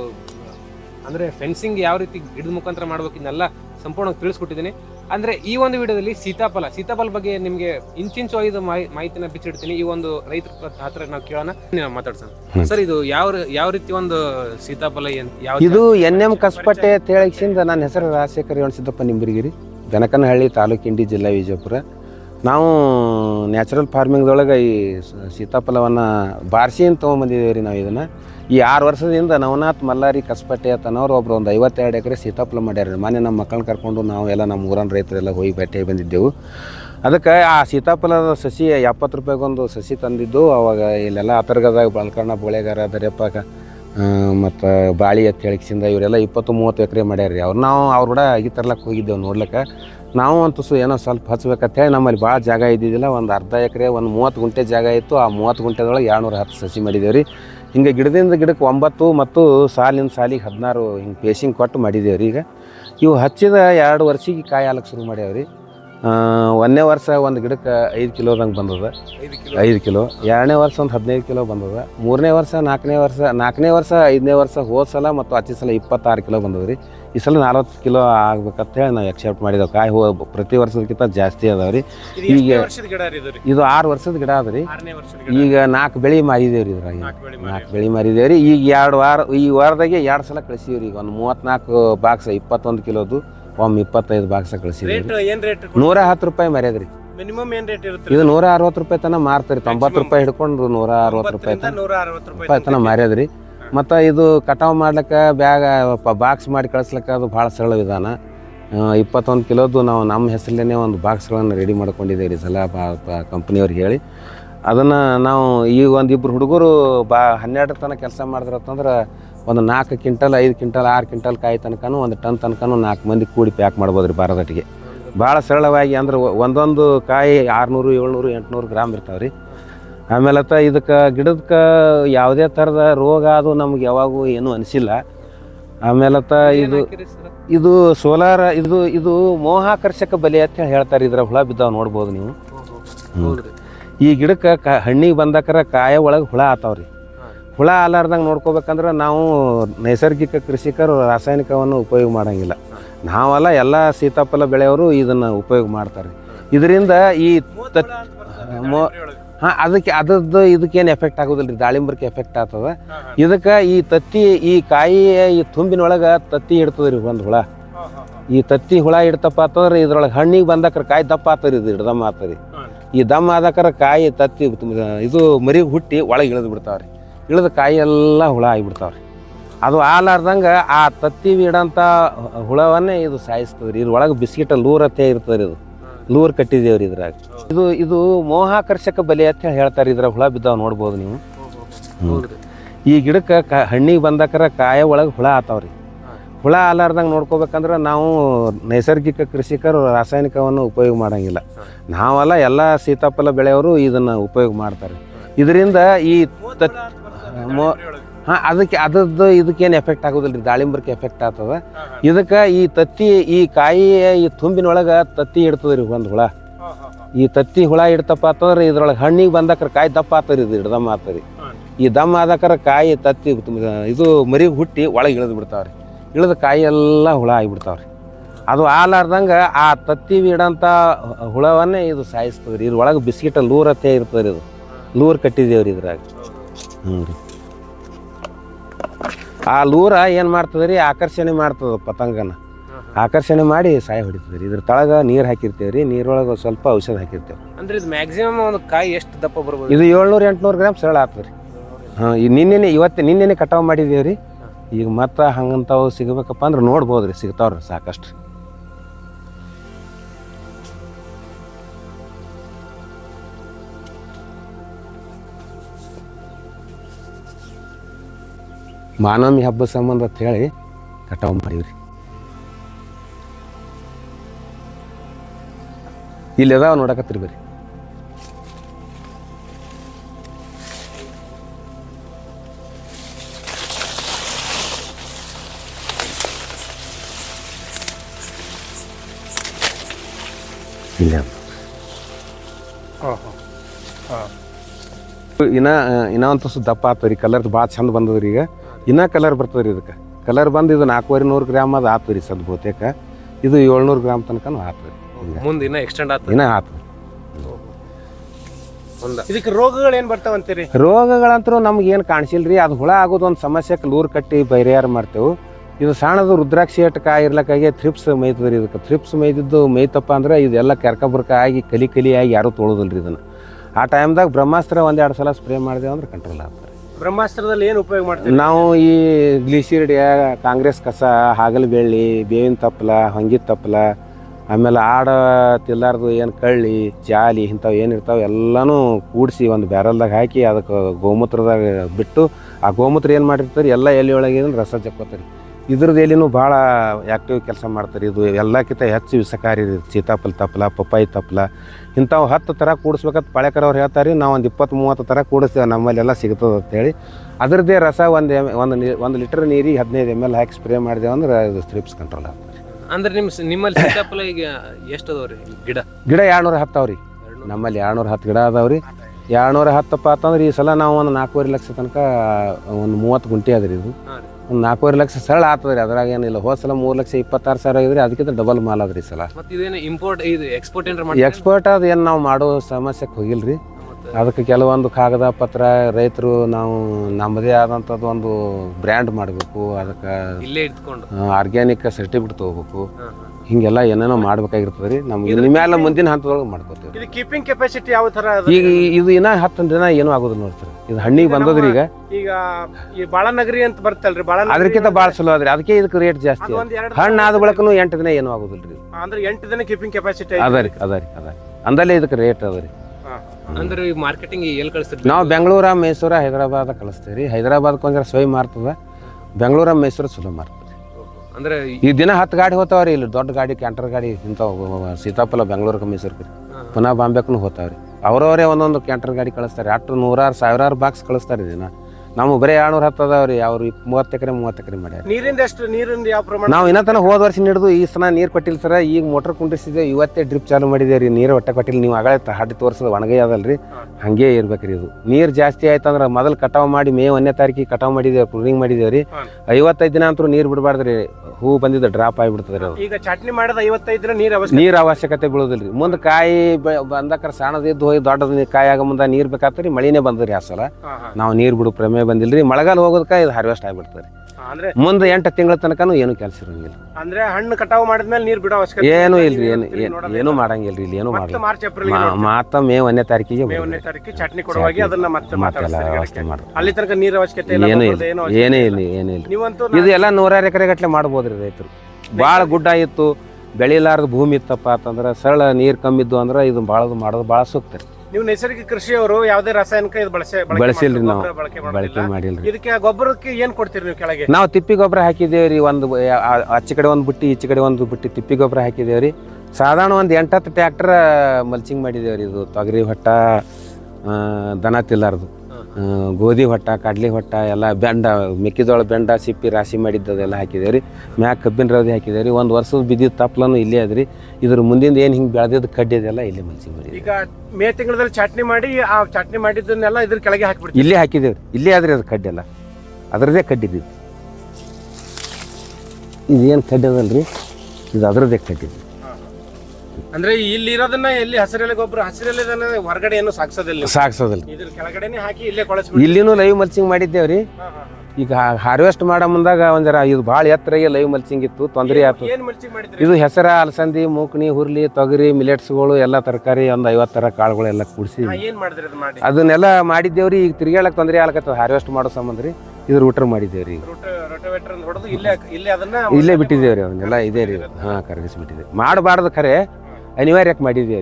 ಅಂದರೆ ಫೆನ್ಸಿಂಗ್ ಯಾವ ರೀತಿ ಗಿಡದ ಮುಖಾಂತರ ಮಾಡ್ಬೇಕು ಇದನ್ನೆಲ್ಲ ಸಂಪೂರ್ಣವಾಗಿ ತಿಳಿಸ್ಕೊಟ್ಟಿದ್ದೀನಿ. ಅಂದ್ರೆ ಈ ಒಂದು ವಿಡಿಯೋದಲ್ಲಿ ಸೀತಾಫಲ ಸೀತಾಫಲ ಬಗ್ಗೆ ನಿಮಗೆ ಇಂಚಿಂಚು ಐದು ಮಾಹಿ- ಮಾಹಿತಿನ ಬಿಚ್ಚಿಡ್ತೀನಿ. ಈ ಒಂದು ರೈತರ ಹತ್ರ ನಾವು ಕೇಳೋಣ ನೀವು ಮಾತಾಡ್ಸೋಣ. ಸರ್ ಇದು ಯಾವ ಯಾವ ರೀತಿ ಒಂದು ಸೀತಾಫಲ ಇದು ಎನ್ ಎಂ ಕಸ್ಪಟ್ಟೆ ಅಂತ ನನ್ನ ಹೆಸರು ರಾಜಶೇಖರ್ ಸಿದ್ದಪ್ಪ ನಿಂಬಿರಿಗಿರಿ ದನಕನಹಳ್ಳಿ ತಾಲೂಕು ಇಂಡಿ ಜಿಲ್ಲಾ ವಿಜಯಪುರ. ನಾವು ನ್ಯಾಚುರಲ್ ಫಾರ್ಮಿಂಗ್ದೊಳಗೆ ಈ ಸೀತಾಫಲವನ್ನು ಬಾರ್ಸಿ ಅಂತ ತೊಗೊಂಬಂದಿದ್ದೀವಿ ರೀ ನಾವು ಇದನ್ನು. ಈ ಆರು ವರ್ಷದಿಂದ ನವನಾಥ್ ಮಲ್ಲಾರಿ ಕಸ್ಪಟ್ಟೆ ಅಂತನವ್ರು ಒಬ್ರು ಒಂದು ಐವತ್ತೆರಡು ಎಕರೆ ಸೀತಾಫಲ ಮಾಡ್ಯಾರ. ಮನೆ ನಮ್ಮ ಮಕ್ಕಳನ್ನ ಕರ್ಕೊಂಡು ನಾವು ಎಲ್ಲ ನಮ್ಮ ಊರನ್ನ ರೈತರೆಲ್ಲ ಹೋಗಿ ಭೇಟಿಯಾಗಿ ಬಂದಿದ್ದೆವು. ಅದಕ್ಕೆ ಆ ಸೀತಾಫಲದ ಸಸಿ ಎಪ್ಪತ್ತು ರೂಪಾಯಿಗೊಂದು ಸಸಿ ತಂದಿದ್ದು. ಅವಾಗ ಇಲ್ಲೆಲ್ಲ ಅತರ್ಗದಾಗ ಬಾಲ್ಕರ್ಣ ಬೋಳೆಗಾರ, ದರ್ಯಪ್ಪ ಮತ್ತು ಬಾಳಿ ಅಂತ ಇವರೆಲ್ಲ ಇಪ್ಪತ್ತು, ಮೂವತ್ತು ಎಕರೆ ಮಾಡ್ಯಾರ ಅವ್ರು ನಾವು, ಅವ್ರ ಕೂಡ ಅಗಿ ತರ್ಲಕ್ಕೆ ಹೋಗಿದ್ದೆವು ನೋಡ್ಲಿಕ್ಕೆ. ನಾವು ಅಂತೂ ಸು ಏನೋ ಸ್ವಲ್ಪ ಹಚ್ಬೇಕಂತೇಳಿ ನಮ್ಮಲ್ಲಿ ಭಾಳ ಜಾಗ ಇದ್ದಿದ್ದಿಲ್ಲ. ಒಂದು ಅರ್ಧ ಎಕರೆ, ಒಂದು ಮೂವತ್ತು ಗುಂಟೆ ಜಾಗ ಇತ್ತು. ಆ ಮೂವತ್ತು ಗುಂಟೆದೊಳಗೆ ಎರಡುನೂರ ಹತ್ತು ಸಸಿ ಮಾಡಿದ್ದೇವೆ ರೀ ಹಿಂಗೆ ಗಿಡದಿಂದ ಗಿಡಕ್ಕೆ ಒಂಬತ್ತು ಮತ್ತು ಸಾಲಿನ ಸಾಲಿಗೆ ಹದಿನಾರು ಹಿಂಗೆ ಪೇಸಿಂಗ್ ಕೊಟ್ಟು ಮಾಡಿದ್ದೇವೆ ರೀ ಈಗ. ಇವು ಹಚ್ಚಿದ ಎರಡು ವರ್ಷಕ್ಕೆ ಕಾಯಿ ಹಾಲಕ್ಕೆ ಶುರು ಮಾಡ್ಯಾವ ರೀ ಒಂದನೇ ವರ್ಷ ಒಂದು ಗಿಡಕ್ಕೆ ಐದು ಕಿಲೋದಂಗೆ ಬಂದದ. ಐದು ಕಿಲೋ. ಐದು ಕಿಲೋ. ಎರಡನೇ ವರ್ಷ ಒಂದು ಹದಿನೈದು ಕಿಲೋ ಬಂದದ. ಮೂರನೇ ವರ್ಷ ನಾಲ್ಕನೇ ವರ್ಷ ನಾಲ್ಕನೇ ವರ್ಷ ಐದನೇ ವರ್ಷ ಹೋದ ಸಲ ಮತ್ತು ಹಚ್ಚಿದ ಸಲ ಇಪ್ಪತ್ತಾರು ಕಿಲೋ ಬಂದಿದೆ ರೀ ಈ ಸಲ ನಲ್ವತ್ತು ಕಿಲೋ ಆಗ್ಬೇಕಂತ ಹೇಳಿ ನಾವು ಎಕ್ಸೆಪ್ಟ್ ಮಾಡಿದ್ದೇವೆ ಕಾಯಿ ಹೂ ಪ್ರತಿ ವರ್ಷದಕ್ಕಿಂತ ಜಾಸ್ತಿ ಅದಾವೆ ರೀ ಈಗ- ಇದು ಆರು ವರ್ಷದ ಗಿಡ ಅದ ರೀ ಈಗ ನಾಲ್ಕು ಬೆಳೆ ಮಾರಿದೇವ್ರಿ ಇದ್ರಾಗ. ನಾಲ್ಕು ಬೆಳೆ ಮಾಡಿ. ನಾಲ್ಕು ಬೆಳೆ ಮಾರಿದೇವೆ ರೀ ಈಗ ಎರಡು ವಾರ ಈ ವಾರದಾಗೆ ಎರಡು ಸಲ ಕಳಿಸಿವ್ರಿ. ರೀ ಈಗ ಒಂದು ಮೂವತ್ನಾಲ್ಕು ಬಾಕ್ಸ್ ಇಪ್ಪತ್ತೊಂದು ಕಿಲೋದು ಒಮ್ಮೆ ಇಪ್ಪತ್ತೈದು ಬಾಕ್ಸ ಕಳಿಸಿದ್ರಿ ನೂರ ಹತ್ತು ರೂಪಾಯಿ ಮರ್ಯಾದ್ರಿ. ಮಿನಿಮಮ್ ಏನ್ ರೇಟ್ ಇರುತ್ತೆ ಇದು ನೂರ ಅರವತ್ತು ರೂಪಾಯಿ ತನಕ ಮಾರ್ತಾರೆ. ತೊಂಬತ್ತು ರೂಪಾಯಿ ಹಿಡ್ಕೊಂಡು ನೂರ ಅರವತ್ತು ರೂಪಾಯಿ ತನಕ ಮಾರ್ಯಾದ್ರಿ. ಮತ್ತು ಇದು ಕಟಾವು ಮಾಡ್ಲಿಕ್ಕೆ ಬ್ಯಾಗ ಬಾಕ್ಸ್ ಮಾಡಿ ಕಳಿಸ್ಲಿಕ್ಕೆ ಅದು ಭಾಳ ಸರಳ ವಿಧಾನ. ಇಪ್ಪತ್ತೊಂದು ಕಿಲೋದು ನಾವು ನಮ್ಮ ಹೆಸರಲ್ಲೇ ಒಂದು ಬಾಕ್ಸ್ಗಳನ್ನು ರೆಡಿ ಮಾಡ್ಕೊಂಡಿದ್ದೇವೆ ರೀ ಸಲ ಕಂಪ್ನಿಯವ್ರಿಗೆ ಹೇಳಿ. ಅದನ್ನು ನಾವು ಈಗ ಒಂದು ಇಬ್ಬರು ಹುಡುಗರು ಬಾ, ಹನ್ನೆರಡು ತನಕ ಕೆಲಸ ಮಾಡಿದ್ರತ್ತಂದ್ರೆ ಒಂದು ನಾಲ್ಕು ಕ್ವಿಂಟಲ್, ಐದು ಕ್ವಿಂಟಲ್, ಆರು ಕ್ವಿಂಟಲ್ ಕಾಯಿ ತನಕನೂ, ಒಂದು ಟನ್ ತನಕನೂ ನಾಲ್ಕು ಮಂದಿ ಕೂಡಿ ಪ್ಯಾಕ್ ಮಾಡ್ಬೋದು ರೀ ಬಾರದಟ್ಟಿಗೆ ಭಾಳ ಸರಳವಾಗಿ ಅಂದ್ರೆ ಒಂದೊಂದು ಕಾಯಿ ಆರುನೂರು, ಏಳ್ನೂರು, ಎಂಟುನೂರು ಗ್ರಾಮ್ ಇರ್ತಾವೆ ರೀ ಆಮೇಲೆ ಅತ್ತ ಇದಕ್ಕೆ ಗಿಡಕ್ಕೆ ಯಾವುದೇ ಥರದ ರೋಗ ಅದು ನಮ್ಗೆ ಯಾವಾಗೂ ಏನೂ ಅನಿಸಿಲ್ಲ. ಆಮೇಲೆ ಅತ್ತ ಇದು ಇದು ಸೋಲಾರ ಇದು ಇದು ಮೋಹಾಕರ್ಷಕ ಬಲೆ ಅಂತ ಹೇಳಿ ಹೇಳ್ತಾರೆ ಇದ್ರ ಹುಳ ಬಿದ್ದಾವ ನೋಡ್ಬೋದು ನೀವು. ಈ ಗಿಡಕ್ಕೆ ಕ ಹಣ್ಣಿಗೆ ಬಂದಕ್ಕರ ಕಾಯ ಒಳಗೆ ಹುಳ ಆತಾವ್ರಿ. ಹುಳ ಆಲಾರ್ದಂಗೆ ನೋಡ್ಕೋಬೇಕಂದ್ರೆ ನಾವು ನೈಸರ್ಗಿಕ ಕೃಷಿಕರು ರಾಸಾಯನಿಕವನ್ನು ಉಪಯೋಗ ಮಾಡೋಂಗಿಲ್ಲ. ನಾವೆಲ್ಲ ಎಲ್ಲ ಸೀತಾಫಲ ಬೆಳೆಯವರು ಇದನ್ನು ಉಪಯೋಗ ಮಾಡ್ತಾರೆ ಇದರಿಂದ ಈ ತತ್ ಮೊ- ಹಾಂ ಅದಕ್ಕೆ ಅದ್ರದ್ದು ಇದಕ್ಕೇನು ಎಫೆಕ್ಟ್ ಆಗೋದಿಲ್ಲ ರೀ ದಾಳಿಂಬರ್ಗೆ ಎಫೆಕ್ಟ್ ಆಗ್ತದೆ ಇದಕ್ಕೆ ಈ ತತ್ತಿ ಈ ಕಾಯಿ ಈ ತುಂಬಿನೊಳಗೆ ತತ್ತಿ ಇಡ್ತದೆ ರೀ ಒಂದು ಹುಳ. ಈ ತತ್ತಿ ಹುಳ ಇಡ್ತಪ್ಪ ಅಂತಂದ್ರೆ ಇದ್ರೊಳಗೆ ಹಣ್ಣಿಗೆ ಬಂದಕ್ರ ಕಾಯಿ ದಪ್ಪ ಆತರಿ ಇದು ಹಿಡ್ದಮ್ಮ ಆತರಿ ಈ ದಮ್ಮ ಆದಕ್ರ ಕಾಯಿ ತತ್ತಿ ಇದು ಮರಿ ಹುಟ್ಟಿ ಒಳಗೆ ಇಳಿದು ಬಿಡ್ತಾವ್ರಿ. ಇಳಿದ ಕಾಯಿ ಎಲ್ಲ ಹುಳ ಆಗಿಬಿಡ್ತಾವ್ರಿ. ಅದು ಆಲಾರ್ದಂಗೆ ಆ ತತ್ತಿ ಇಡಂಥ ಹುಳವನ್ನೇ ಇದು ಸಾಯಿಸ್ತದ್ರಿ. ಇದ್ರೊಳಗೆ ಬಿಸ್ಕಿಟ ಲೂರತ್ತೆ ಇರ್ತದೆ ಇದು. ಲೂರ್ ಕಟ್ಟಿದೇವ್ರಿ ಇದ್ರಾಗ. ಇದು ಇದು ಮೋಹಾಕರ್ಷಕ ಬಲೆ ಅಂತ ಹೇಳಿ ಹೇಳ್ತಾರೆ ಇದ್ರ ಹುಳ ಬಿದ್ದಾವ ನೋಡ್ಬೋದು ನೀವು. ಈ ಗಿಡಕ್ಕೆ ಕ ಹಣ್ಣಿಗೆ ಬಂದಾಕರ ಕಾಯ ಒಳಗೆ ಹುಳ ಆತಾವ್ರಿ. ಹುಳ ಆಲಾರ್ದಂಗೆ ನೋಡ್ಕೋಬೇಕಂದ್ರೆ ನಾವು ನೈಸರ್ಗಿಕ ಕೃಷಿಕರು ರಾಸಾಯನಿಕವನ್ನು ಉಪಯೋಗ ಮಾಡೋಂಗಿಲ್ಲ. ನಾವೆಲ್ಲ ಎಲ್ಲ ಸೀತಾಫಲ ಬೆಳೆಯವರು ಇದನ್ನು ಉಪಯೋಗ ಮಾಡ್ತಾರೆ. ಇದರಿಂದ ಈ ತತ್ ಮೊ- ಹಾಂ ಅದಕ್ಕೆ ಅದ್ರದ್ದು ಇದಕ್ಕೇನು ಎಫೆಕ್ಟ್ ಆಗೋದಿಲ್ಲ ರೀ ದಾಳಿಂಬರ್ಗೆ ಎಫೆಕ್ಟ್ ಆಗ್ತದ ಇದಕ್ಕೆ ಈ ತತ್ತಿ ಈ ಕಾಯಿ ಈ ತುಂಬಿನೊಳಗೆ ತತ್ತಿ ಇಡ್ತದೆ ರೀ ಒಂದು ಹುಳ. ಈ ತತ್ತಿ ಹುಳ ಇಡ್ತಪ್ಪ ಅಂತಂದ್ರೆ ಇದ್ರೊಳಗೆ ಹಣ್ಣಿಗೆ ಬಂದಕ್ರ ಕಾಯಿ ದಪ್ಪ ಆತರಿ ಇದು ಹಿಡ್ದಮ್ಮ ಆತರಿ ಈ ದಮ್ಮ ಆದಕ್ರ ಕಾಯಿ ತತ್ತಿ ಇದು ಮರಿ ಹುಟ್ಟಿ ಒಳಗೆ ಇಳಿದು ಬಿಡ್ತಾವ್ರಿ. ಇಳಿದ ಕಾಯಿ ಎಲ್ಲ ಹುಳ ಆಗಿಬಿಡ್ತಾವ್ರಿ. ಅದು ಆಲಾರ್ದಂಗೆ ಆ ತತ್ತಿ ಇಡಂಥ ಹುಳವನ್ನೇ ಇದು ಸಾಯಿಸ್ತದೆ ರೀ ಇದ್ರೊಳಗೆ ಬಿಸ್ಕಿಟ ಲೂರತ್ತೆ ಇರ್ತದೆ ರೀ ಇದು. ಲೂರ್ ಕಟ್ಟಿದೇವ್ರಿ ಇದ್ರಾಗ. ಹ್ಞೂ ರೀ. ಆ ಲೂರ ಏನು ಮಾಡ್ತದೆ ರೀ? ಆಕರ್ಷಣೆ ಮಾಡ್ತದೆ ಪತಂಗನ. ಆಕರ್ಷಣೆ ಮಾಡಿ ಸಾಯ ಹೊಡಿತದೆ ರೀ. ಇದ್ರ ತಳಗ ನೀರು ಹಾಕಿರ್ತೇವೆ ರೀ. ನೀರೊಳಗೆ ಸ್ವಲ್ಪ ಔಷಧ ಹಾಕಿರ್ತೇವೆ. ಅಂದ್ರೆ ಇದು ಮ್ಯಾಕ್ಸಿಮಮ್ ಒಂದು ಕಾಯಿ ಎಷ್ಟು ದಪ್ಪ ಬರ್ಬೋದು? ಇದು ಏಳ್ನೂರು ಎಂಟ್ನೂರು ಗ್ರಾಮ್ ಸರಳ ಆಗ್ತದೆ ರೀ. ಹಾಂ ಈ ನಿನ್ನೆನೆ ಇವತ್ತು ನಿನ್ನೆನೆ ಕಟಾವು ಮಾಡಿದ್ದೀವಿ ರೀ. ಈಗ ಮತ್ತೆ ಹಂಗಂತವು ಸಿಗಬೇಕಪ್ಪ ಅಂದ್ರೆ ನೋಡ್ಬೋದು ರೀ. ಸಿಗ್ತಾವ್ರಿ ಸಾಕಷ್ಟು. ಮಾನವಮಿ ಹಬ್ಬ ಸಂಬಂಧ ಅಂತ ಹೇಳಿ ಕಟಾವು ಮಾಡೀವಿ ರೀ ಇಲ್ಲಿ ಅದಾವ ನೋಡಕತ್ತೀರಿ ಬರ್ರಿ. ಇಲ್ಲ ಇನ್ನ ಇನ್ನೊಂದು ದಪ್ಪ ಆತ ರೀ ಕಲರ್ ಭಾಳ ಚಂದ ಬಂದದ್ರಿ ಈಗ. ಇನ್ನ ಕಲರ್ ಬರ್ತದೆ ರೀ ಇದಕ್ಕೆ. ಕಲರ್ ಬಂದು ಇದು ನಾಲ್ಕೂವರೆ ನೂರು ಗ್ರಾಮ್ ಅದು ಆತು ರೀ ಸದ್ ಬಹುತೇಕ. ಇದು ಏಳ್ನೂರು ಗ್ರಾಮ್ ತನಕ ಆತು ರೀ. ಮುಂದೆ ಇನ್ನ ಎಕ್ಸ್ಟೆಂಡ್ ಆತು ಇನ್ನ ಆತು ಒಂದ. ಇದಕ್ಕೆ ರೋಗಗಳು ಏನ್ ಬರ್ತಾವಂತೀರಿ ರೋಗಗಳಂತರೂ ನಮ್ಗೆ ಏನು ಕಾಣಿಸಿಲ್ಲ ರೀ ಅದು ಹುಳ ಆಗೋದು ಒಂದು ಸಮಸ್ಯೆಗೆ ಲೂರ್ ಕಟ್ಟಿ ಬೈರಿಯಾರು ಮಾಡ್ತೇವೆ. ಇದು ಸಣ್ಣದು ರುದ್ರಾಕ್ಷಿ ಎಟ್ ಕಾಯಿ ಇರ್ಲಕ್ಕಾಗಿ ಥ್ರಿಪ್ಸ್ ಮೈತದ ರೀ ಇದಕ್ಕೆ. ಥ್ರಿಪ್ಸ್ ಮೈದಿದ್ದು ಮೈತಪ್ಪ ಅಂದ್ರೆ ಇದೆಲ್ಲ ಕೆರ್ಕ ಬುರ್ಕ ಆಗಿ ಕಲಿ ಕಲಿಯಾಗಿ ಆಗಿ ಯಾರೂ ತೊಳೋದಿಲ್ಲ ರೀ ಇದನ್ನು. ಆ ಟೈಮ್ದಾಗ ಬ್ರಹ್ಮಾಸ್ತ್ರ ಒಂದೆರಡು ಸಲ ಸ್ಪ್ರೇ ಮಾಡಿದೆವು ಅಂದ್ರೆ ಕಂಟ್ರೋಲ್ ಆಗ್ತದೆ ಬ್ರಹ್ಮಾಸ್ತ್ರದಲ್ಲಿ ಏನು ಉಪಯೋಗ ಮಾಡ್ತೀವಿ ನಾವು ಈ ಗ್ಲಿಸಿರಿಡಿಯ ಕಾಂಗ್ರೆಸ್ ಕಸ ಹಾಗಲ ಬೆಳ್ಳಿ ಬೇವಿನ ತಪ್ಪಲ, ಹೊಂಗಿ ತಪ್ಪಲ, ಆಮೇಲೆ ಆಡ ತಿಲ್ಲಾರ್ದು ಏನು ಕಳ್ಳಿ, ಜಾಲಿ ಇಂಥವು ಏನಿರ್ತಾವೆ ಎಲ್ಲನೂ ಕೂಡಿಸಿ ಒಂದು ಬ್ಯಾರಲ್ದಾಗ ಹಾಕಿ ಅದಕ್ಕೆ ಗೋಮೂತ್ರದಾಗ ಬಿಟ್ಟು ಆ ಗೋಮೂತ್ರ ಏನು ಮಾಡಿರ್ತಾರೆ, ಎಲ್ಲ ಎಲೆ ಒಳಗೆ ಇದನ್ನ ರಸ ಜಕ್ಕೋತಾರೆ ಇದ್ರದ್ದು ಎಲ್ಲಿನೂ ಭಾಳ ಆ್ಯಕ್ಟಿವ್ ಕೆಲಸ ಮಾಡ್ತಾರೆ. ಇದು ಎಲ್ಲಕ್ಕಿಂತ ಹೆಚ್ಚು ವಿಷಕಾರಿ ಇದು ಸೀತಾಫಲ ತಪ್ಪಲ ಪಪ್ಪಾಯಿ ತಪ್ಪಲ ಇಂಥವು ಹತ್ತು ಥರ ಕೂಡಿಸ್ಬೇಕಂತ ಪಳೆಕರವ್ರು ಹೇಳ್ತಾರೆ ಹೇಳ್ತಾರೆ. ನಾವು ಒಂದು ಇಪ್ಪತ್ತು ಮೂವತ್ತು ಥರ ಕೂಡಿಸ್ತೇವೆ ನಮ್ಮಲ್ಲೆಲ್ಲ ಸಿಗ್ತದೆ ಅಂತೇಳಿ ಅದರದ್ದೇ ರಸ ಒಂದು ಎಂ ಒಂದು ನೀ ಒಂದು ಲೀಟ್ರ್ ನೀರಿಗೆ ಹದಿನೈದು ಎಂ ಎಲ್ ಹಾಕಿ ಸ್ಪ್ರೇ ಮಾಡಿದೆವು ಅಂದ್ರೆ ಇದು ಸ್ಟ್ರಿಪ್ಸ್ ಕಂಟ್ರೋಲ್ ಆಗ್ತದೆ. ಅಂದ್ರೆ ನಿಮ್ಮ ನಿಮ್ಮಲ್ಲಿ ಸೀತಾಫಲ ಈಗ ಎಷ್ಟು ಅದಾವ್ರಿ ಗಿಡ? ಗಿಡ ಎರಡುನೂರ ಹತ್ತು ರೀ. ನಮ್ಮಲ್ಲಿ ಎರಡುನೂರ ಹತ್ತು ಗಿಡ ಅದಾವೆ ರೀ. ಎರಡುನೂರ ಹತ್ತಪ್ಪ ಅಂತಂದ್ರೆ ಈ ಸಲ ನಾವು ಒಂದು ನಾಲ್ಕೂವರೆ ಲಕ್ಷ ತನಕ ಒಂದು ಮೂವತ್ತು ಗುಂಟೆ ಅದ್ರಿ ಇದು. ಹಾ ರೀ. ಒಂದು ನಾಲ್ಕೂವರೆ ಲಕ್ಷ ಸರಳ ಆಗ್ತದೆ ರೀ ಅದ್ರಾಗ ಏನಿಲ್ಲ ಹೋದ ಸಲ ಮೂರು ಲಕ್ಷ ಇಪ್ಪತ್ತಾರು ಸಾವಿರ ಆಗಿದ್ರಿ ಅದಕ್ಕಿಂತ ಡಬಲ್ ಮಾಲ್ ಅದ್ರಿ ಈ ಸಲ. ಮತ್ತೆ ಇದೇನು ಇಂಪೋರ್ಟ್ ಇದು ಎಕ್ಸ್ಪೋರ್ಟ್ ಏನಾರ ಮಾಡಿ ಎಕ್ಸ್ಪರ್ಟ್ ಅದು ಏನು ನಾವು ಮಾಡೋ ಸಮಸ್ಯೆಗೆ ಹೋಗಿಲ್ಲ ರೀ ಅದಕ್ಕೆ ಕೆಲವೊಂದು ಕಾಗದ ಪತ್ರ ರೈತರು ನಾವು ನಮ್ಮದೇ ಆದಂಥದ್ದು ಒಂದು ಬ್ರ್ಯಾಂಡ್ ಮಾಡಬೇಕು. ಅದಕ್ಕೆ ಇಲ್ಲೇ ಇಟ್ಕೊಂಡು. ಆರ್ಗ್ಯಾನಿಕ್ ಸರ್ಟಿಫಿಕೇಟ್ ತೊಗೋಬೇಕು. ಹಿಂಗೆಲ್ಲ ಏನೇನೋ ಮಾಡ್ಬೇಕಾಗಿರ್ತದೆ ರೀ. ನಮ್ಗೆ ಇದ್ರ ಮೇಲೆ ಮುಂದಿನ ಹಂತದೊಳಗೆ ಮಾಡ್ಕೋತೀವಿ ಇದು ಕೀಪಿಂಗ್ ಕೆಪಾಸಿಟಿ ಯಾವ ತರ ಅದ ಈಗ ಇದು ಇನ್ನ ಹತ್ತು ದಿನ ಏನೂ ಆಗೋದು ನೋಡ್ತಾರೆ ಇದು ಹಣ್ಣಿಗೆ ಬಂದದ್ರಿ ಈಗ. ಈಗ ಈ ಬಾಳನಗರಿ ಅಂತ ಬರ್ತಲ್ರಿ ಬಾಳನಗರಿ ಅದಕ್ಕಿಂತ ಭಾಳ ಚಲೋ ಅದ್ರಿ ಅದಕ್ಕೆ ಇದಕ್ಕೆ ರೇಟ್ ಜಾಸ್ತಿ ಅದು ಅದ ಒಂದ್ ಎರಡು ಹಣ್ಣು ಆದ ಬಳಕನು ಎಂಟು ದಿನ ಏನೂ ಆಗೋದಿಲ್ಲ ರೀ. ಅಂದ್ರೆ ಎಂಟು ದಿನ ಕೀಪಿಂಗ್ ಕೆಪಾಸಿಟಿ ಅದ ರೀ ಅದ ರೀ ಅದ ಅಂದಲ್ಲೇ ಇದಕ್ಕೆ ರೇಟ್ ಅದ ರೀ. ಅಂದ್ರೆ ಈ ಮಾರ್ಕೆಟಿಂಗ್ ಎಲ್ಲಿ ಕಳಿಸ್ತೀವಿ ನಾವು ಬೆಂಗಳೂರ ಮೈಸೂರ ಹೈದರಾಬಾದ ಕಳಿಸ್ತೀವಿ ರೀ. ಹೈದರಾಬಾದ್ಗೆ ಒಂದ್ರ ಸೊಯ್ ಮಾರ್ತದ. ಬೆಂಗಳೂರ ಮೈಸೂರು ಚಲೋ ಮಾರ್ತದೆ. ಅಂದ್ರೆ ಈ ದಿನ ಹತ್ತು ಗಾಡಿ ಹೋಗ್ತಾವ್ರಿ ಇಲ್ಲಿ ದೊಡ್ಡ ಗಾಡಿ ಕ್ಯಾಂಟರ್ ಗಾಡಿ ಇಂಥವು ಸೀತಾಫಲ ಬೆಂಗಳೂರು ಮೈಸೂರಿಗೆ ಹಾ. ಪುನಃ ಬಾಂಬೆಕ್ನು ಹೋಗ್ತಾವ್ರಿ ಅವ್ರವರೇ ಒಂದೊಂದು ಕ್ಯಾಂಟರ್ ಗಾಡಿ ಕಳಿಸ್ತಾರೆ ಅಷ್ಟು ನೂರಾರು ಸಾವಿರಾರು ಬಾಕ್ಸ್ ಕಳಿಸ್ತಾರೆ ದಿನ. ನಾವು ಬರೀ ಎರಡ್ನೂರ ಹತ್ತು ಅದಾವ್ರಿ ಅವ್ರು ಇಪ್- ಮೂವತ್ತು ಎಕರೆ ಮೂವತ್ತು ಎಕರೆ ಮಾಡ್ಯಾರ. ನೀರಿಂದ ಎಷ್ಟು ನೀರಿಂದ ಯಾವ ಪ್ರಮಾಣ? ನಾವು ಇನ್ನತನ ಹೋದ ವರ್ಷ ಹಿಡಿದು ಈ ಸಲ ನೀರು ಕೊಟ್ಟಿಲ್ಲ ಸರ ಈಗ ಮೋಟರ್ ಕುಂಡಿಸಿದೆ ಇವತ್ತೇ ಡ್ರಿಪ್ ಚಾಲು ಮಾಡಿದೆ ರೀ ನೀರು ಒಟ್ಟೆ ಕೊಟ್ಟಿಲ್ಲ ನೀವು ಆಗಲೇ ಹಡ್ಡಿ ತೋರಿಸೋದು ಒಣಗೈ ಅದಲ್ರಿ. ಹಂಗೆ ರೀ ಇದು. ನೀರು ಜಾಸ್ತಿ ಆಯ್ತಂದ್ರೆ ಮೊದಲು ಕಟಾವು ಮಾಡಿ ಮೇ ಒಂದನೇ ತಾರೀಕಿಗೆ ಕಟಾವು ಮಾಡಿದ್ದೇವೆ ಪ್ರೂನಿಂಗ್ ಮಾಡಿದ್ದೇವೆ ರೀ. ಐವತ್ತೈದು ದಿನ ಅಂತೂ ನೀರು ಬಿಡಬಾರ್ದ್ರಿ ಹೂ ಬಂದಿದ್ದು ಡ್ರಾಪ್ ಆಗಿಬಿಡ್ತದೆ ರೀ ಈಗ ಚಟ್ನಿ ಮಾಡಿದ ಐವತ್ತೈದು ನೀರು ಅವಶ್ಯಕ ನೀರು ಅವಶ್ಯಕತೆ ಬೀಳೋದಿಲ್ಲ ರೀ ಮುಂದೆ ಕಾಯಿ ಬಂದಕ್ರ ಸಣ್ಣದಿದ್ದು ಹೋಗಿ ದೊಡ್ಡದ ಕಾಯಿ ಆಗ ಮುಂದೆ ನೀರು ಬೇಕಾಗ್ತದೆ ರೀ ಮಳಿನೇ ಬಂದ್ರಿ ಆ ಸಲ. ನಾವು ನೀರು ಬಿಡು ಪ್ರಮೇಯ ಬಂದಿಲ್ಲ ರೀ ಮಳೆಗಾಲ ಹೋಗೋದಕ್ಕೆ ಇದು ಹಾರ್ವೆಸ್ಟ್ ಆಗಿಬಿಡ್ತದೆ. ಅಂದ್ರೆ ಮುಂದೆ ಎಂಟು ತಿಂಗಳ ತನಕನೂ ಏನು ಕೆಲಸ ಇರಂಗಿಲ್ಲ. ಅಂದ್ರೆ ಹಣ್ಣು ಕಟಾವು ಮಾಡಿದ್ಮೇಲೆ ನೀರು ಬಿಡೋ ಅವಶ್ಯಕತೆ ಏನು. ಇಲ್ರಿ ಏನು ಏನು ಮಾಡಂಗಿಲ್ಲ ರೀ ಇಲ್ಲಿ ಏನು ಮಾಡಲ್ಲ. ಮಾರ್ಚ್ ಏಪ್ರಿಲ್ ಮಾತ ಮೇ ಒಂದನೇ ತಾರೀಕಿಗೆ ಮೇ ಒಂದನೇ ತಾರೀಕಿಗೆ ಚಟ್ನಿ ಕೊಡುವಾಗಿ ಅದನ್ನ ಮತ್ತೆ ಮಾತಾಡ್ಸ್ತೀರಿ ವ್ಯವಸ್ಥೆ ಅಲ್ಲಿ ತನಕ ನೀರು ಅವಶ್ಯಕತೆ ಇಲ್ಲ ಏನು ಇಲ್ಲ ಏನೂ ಇಲ್ಲ. ಏನೇ ಇಲ್ಲ. ನೀವಂತೂ ಇದು ಎಲ್ಲ ನೂರಾರು ಎಕರೆ ಗಟ್ಟಲೆ ಮಾಡ್ಬೋದ್ರಿ ರೈತರು. ಭಾಳ ಗುಡ್ಡ ಇತ್ತು ಬೆಳಿಲಾರ್ದ ಭೂಮಿ ಇತ್ತಪ್ಪ ಅಂತಂದ್ರೆ ಸರಳ ನೀರು ಕಮ್ಮಿದ್ದು ಅಂದ್ರೆ ಇದು ಭಾಳ ಮಾಡೋದು ಭಾಳ ಸೂಕ್ತ ರೀ. ನೀವು ನೈಸರ್ಗಿಕ ಕೃಷಿಯವರು ಯಾವುದೇ ರಾಸಾಯನಿಕ ಇದು ಬಳಸಿ ಬಳಸಿಲ್ರಿ ನಾವು. ಬಳಕೆ ಮಾಡಿಲ್ರಿ. ಇದಕ್ಕೆ ಗೊಬ್ಬರಕ್ಕೆ ಏನ್ ಕೊಡ್ತೀರಿ ನೀವು ಕೆಳಗೆ? ನಾವು ತಿಪ್ಪಿ ಗೊಬ್ಬರ ಹಾಕಿದೇವ್ರಿ ಒಂದು ಆಚೆ ಕಡೆ ಒಂದು ಬುಟ್ಟಿ ಈಚೆ ಕಡೆ ಒಂದು ಬುಟ್ಟಿ ತಿಪ್ಪಿ ಗೊಬ್ಬರ ಹಾಕಿದೇವ್ರಿ ಸಾಧಾರಣ ಒಂದು ಎಂಟತ್ತು ಟ್ಯಾಕ್ಟರ್ ಮಲ್ಚಿಂಗ್ ಮಾಡಿದೇವ್ರಿ ಇದು ತೊಗರಿ ಹೊಟ್ಟ ದನ ತಿಲ್ಲಾರ್ದು. ಗೋಧಿ ಹೊಟ್ಟ ಕಡ್ಲಿ ಹೊಟ್ಟ ಎಲ್ಲ ಬೆಂಡ ಮೆಕ್ಕೆಜೋಳ ಬೆಂಡ ಸಿಪ್ಪಿ ರಾಶಿ ಮಾಡಿದ್ದದೆಲ್ಲ ಹಾಕಿದೇವ್ರಿ ಮ್ಯಾಗ ಕಬ್ಬಿನ ರವದಿ ಹಾಕಿದೇವ್ರಿ ಒಂದು ವರ್ಷದ ಬಿದ್ದಿದ್ದ ತಪ್ಲನು ಇಲ್ಲೇ ಅದ್ರಿ ಇದ್ರ ಮುಂದಿಂದ ಏನು ಹಿಂಗೆ ಬೆಳೆದಿದ್ದು ಕಡ್ಡಿದೆಲ್ಲ ಇಲ್ಲಿ ಇಲ್ಲೇ ಮಲ್ಚಿಂಗ್ ಮಾಡಿದ್ವಿ ಈಗ ಮೇ ತಿಂಗಳಲ್ಲಿ ಚಟ್ನಿ ಮಾಡಿ ಆ ಚಟ್ನಿ ಮಾಡಿದ್ದನ್ನೆಲ್ಲ ಇದ್ರ ಕೆಳಗೆ ಹಾಕಿಬಿಡ್ತೀವಿ ಇಲ್ಲೇ ಹಾಕಿದೇವ್ರಿ ಇಲ್ಲೇ ಆದ್ರಿ ಅದು ಕಡ್ಡಿ ಎಲ್ಲ. ಅದರದೇ ಕಡ್ಡಿದ್ದು ಇದೇನು ಕಡ್ಡಿ ರೀ ಇದು ಅದರದೇ ಕಡ್ಡಿದ್ದು ಅಂದ್ರೆ ಇಲ್ಲಿ ಇರೋದನ್ನ ಎಲ್ಲಿ ಹಸಿರೆಲೆ ಗೊಬ್ಬರ ಹಸಿರೆಲೆ ಹೊರಗಡೆ ಏನು ಸಾಕ್ಸೋದಿಲ್ಲ. ಸಾಕ್ಸೋದಿಲ್ಲ. ಇದ್ರ ಕೆಳಗಡೆನೆ ಹಾಕಿ ಇಲ್ಲೇ ಕೊಳಸ್ಬಿಡ್ತೀವಿ ಇಲ್ಲಿನೂ ಲೈವ್ ಮಲ್ಚಿಂಗ್ ಮಾಡಿದ್ದೇವ್ರಿ. ಈಗ ಹಾರ್ವೆಸ್ಟ್ ಮಾಡೋ ಮುಂದಾಗ ಒಂದರ ಇದು ಭಾಳ ಎತ್ತರಾಗಿ ಲೈವ್ ಮಲ್ಚಿಂಗ್ ಇತ್ತು ತೊಂದರೆ ಆಯ್ತು. ಏನ್ ಮಲ್ಚಿಂಗ್ ಮಾಡಿದ್ರಿ? ಇದು ಹೆಸರ ಅಲಸಂದಿ ಮೂಕ್ಣಿ ಹುರ್ಲಿ ತೊಗರಿ ಮಿಲೆಟ್ಸ್ಗಳು ಎಲ್ಲ ತರಕಾರಿ ಒಂದು ಐವತ್ತು ಥರ ಕಾಳುಗಳೆಲ್ಲ ಕೂಡಿಸಿ ಹಾ, ಏನ್ ಮಾಡಿದ್ರಿ ಅದು ಮಾಡಿ? ಅದನ್ನೆಲ್ಲ ಮಾಡಿದ್ದೇವ್ರಿ ಈಗ ತಿರ್ಗಾಳಕ್ ತೊಂದರೆ ಆಗ್ಲಕತ್ತದ ಹಾರ್ವೆಸ್ಟ್ ಮಾಡೋ ಸಂಬಂಧ ರೀ ಇದು ರೂಟರ್ ಮಾಡಿದ್ದೇವ್ರಿ. ಈಗ ರೋಟ ರೋಟೋವೇಟರ್ ಹೊಡೆದು ಇಲ್ಲೇ ಇಲ್ಲೇ ಅದನ್ನ ಇಲ್ಲೇ ಬಿಟ್ಟಿದ್ದೇವ್ರಿ ಅವನ್ನೆಲ್ಲ ಇದೇ ರೀ. ಹಾಂ ಕರಗಿಸ್ಬಿಟ್ಟಿದೆ ಮಾಡಬಾರ್ದು ಖರೆ ಅನಿವಾರ್ಯಕ್ಕೆ ಮಾಡಿದ್ದೀವಿ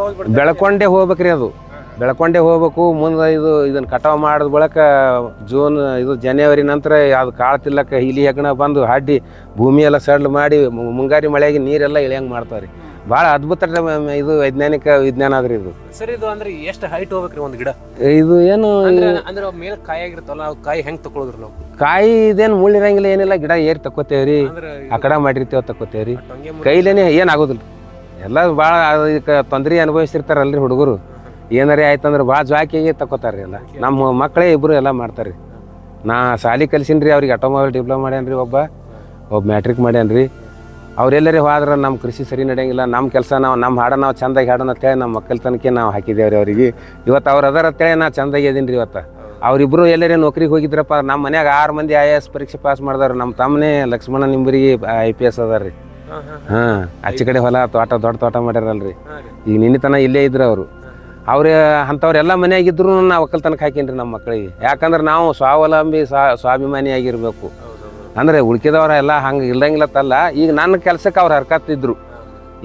ಹೋಗ್ಬಿಡ್ತಾರೆ ಬೆಳ್ಕೊಂಡೇ ಹೋಗ್ಬೇಕ್ರಿ ಅದು. ಬೆಳ್ಕೊಂಡೆ ಹೋಗ್ಬೇಕು. ಮುಂದೆ ಇದು ಇದನ್ನ ಕಟಾವು ಮಾಡಿದ ಬಳಿಕ ಜೂನ್ ಇದು ಜನವರಿ ನಂತರ ಅದು ಕಾಳು ತಿಲ್ಲಕ್ಕ ಇಲಿ ಹೆಗ್ಣ ಬಂದು ಹಾಡಿ ಭೂಮಿ ಎಲ್ಲ ಸಡ್ಲು ಮಾಡಿ ಮುಂಗಾರಿ ಮಳೆಗೆ ನೀರೆಲ್ಲ ಇಳಿಯಂಗೆ ಮಾಡ್ತಾವ್ರಿ. ಭಾಳ ಅದ್ಭುತ ಇದು ವೈಜ್ಞಾನಿಕ ವಿಜ್ಞಾನ ಆದ್ರಿ ಇದು. ಸರ್ ಇದು ಅಂದ್ರೆ ಎಷ್ಟು ಹೈಟ್ ಹೋಗ್ಬೇಕ್ರಿ ಒಂದು ಗಿಡ? ಇದು ಏನು ಅಂದ್ರೆ ಮೇಲೆ ಕಾಯಿ ಆಗಿರ್ತಲ್ಲ ಅವು ಕಾಯಿ ಹೆಂಗ್ ತಗೊಳೋದ್ರಿ ನಾವು? ಕಾಯಿ ಇದೇನು ಮುಳ್ಳಿರಂಗಿಲ್ಲ ಏನಿಲ್ಲ ಗಿಡ ಏರಿ ತಕ್ಕೋತೇವ್ರಿ. ಅಂದ್ರೆ ಆ ಕಡೆ ಮಾಡಿರ್ತೇವೆ ತಕ್ಕೋತೇವ್ರಿ. ಕೈಲೇನೆ ಏನಾಗೋದಿಲ್ಲ ಎಲ್ಲ ಭಾಳ ಇದಕ್ಕೆ ತೊಂದರೆ ಅನುಭವಿಸಿರ್ತಾರಲ್ರಿ ಹುಡುಗರು. ಏನಾರೇ ಆಯ್ತಂದ್ರೆ ಭಾಳ ಜ್ವಾಕಿಯಾಗಿ ತಕ್ಕೋತಾರ್ರಿ ಎಲ್ಲ. ನಮ್ಮ ಮಕ್ಕಳೇ ಇಬ್ಬರು ಎಲ್ಲ ಮಾಡ್ತಾರೆ ನಾ ಸಾಲಿ ಕಲ್ಸಿನ್ರಿ ಅವ್ರಿಗೆ ಆಟೋಮೊಬೈಲ್ ಡಿಪ್ಲೊಮಾ ಮಾಡ್ಯಾನ್ರಿ ಒಬ್ಬ. ಒಬ್ಬ ಮ್ಯಾಟ್ರಿಕ್ ಮಾಡ್ಯಾನ್ರಿ. ಅವ್ರೆಲ್ಲರೇ ಹೋದ್ರೆ ನಮ್ಮ ಕೃಷಿ ಸರಿ ನಡೆಯಂಗಿಲ್ಲ ನಮ್ಮ ಕೆಲಸ ನಾವು ನಮ್ಮ ಹಾಡ ನಾವು ಚಂದಾಗಿ ಹಾಡೋಣ ಅಂತೇಳಿ ನಮ್ಮ ಮಕ್ಕಳ ನಾವು ನಾವು ಹಾಕಿದ್ದೇವ್ರಿ ಅವ್ರಿಗೆ. ಇವತ್ತು ಅವ್ರು ಅದರ ಅಂತೇಳಿ ನಾವು ಚಂದಾಗಿ ಇದೀನಿ ರೀ ಇವತ್ತು. ಅವರಿಬ್ಬರು ಎಲ್ಲರೇ ನೌಕರಿಗೆ ಹೋಗಿದ್ರಪ್ಪ ನಮ್ಮ ಮನ್ಯಾಗ ಆರು ಮಂದಿ ಐ ಎ ಎಸ್ ಪರೀಕ್ಷೆ ಪಾಸ್ ಮಾಡಿದಾರೆ ನಮ್ಮ ತಮ್ಮನೇ ಲಕ್ಷ್ಮಣ ನಿಂಬರಿಗೆ ಐ ಪಿ ಎಸ್ ಅದಾರ ರೀ ಹಾ, ಆಚೆ ಕಡೆ ಹೊಲ ತೋಟ ದೊಡ್ಡ ತೋಟ ಮಾಡ್ಯಾರಲ್ರಿ ರೀ. ಈಗ ನಿನ್ನಿತನ ಇಲ್ಲೇ ಇದ್ರು ಅವರು. ಅವ್ರ ಅಂಥವ್ರೆಲ್ಲ ಮನೆಯಾಗಿದ್ರು ನಾವು ಒಕ್ಕಲ್ತನಕ್ಕೆ ಹಾಕೀನಿ ನಮ್ಮ ಮಕ್ಕಳಿಗೆ. ಯಾಕಂದ್ರೆ ನಾವು ಸ್ವಾವಲಂಬಿ ಸ್ವಾ ಸ್ವಾಭಿಮಾನಿ ಆಗಿರ್ಬೇಕು ಅಂದ್ರೆ ಉಳ್ಕಿದವ್ರ ಎಲ್ಲ ಹಂಗೆ ಇಲ್ದಂಗಿಲ್ಲತ್ತಲ್ಲ, ಈಗ ನನ್ನ ಕೆಲ್ಸಕ್ಕೆ ಅವ್ರು ಹರ್ಕತ್ತಿದ್ರು.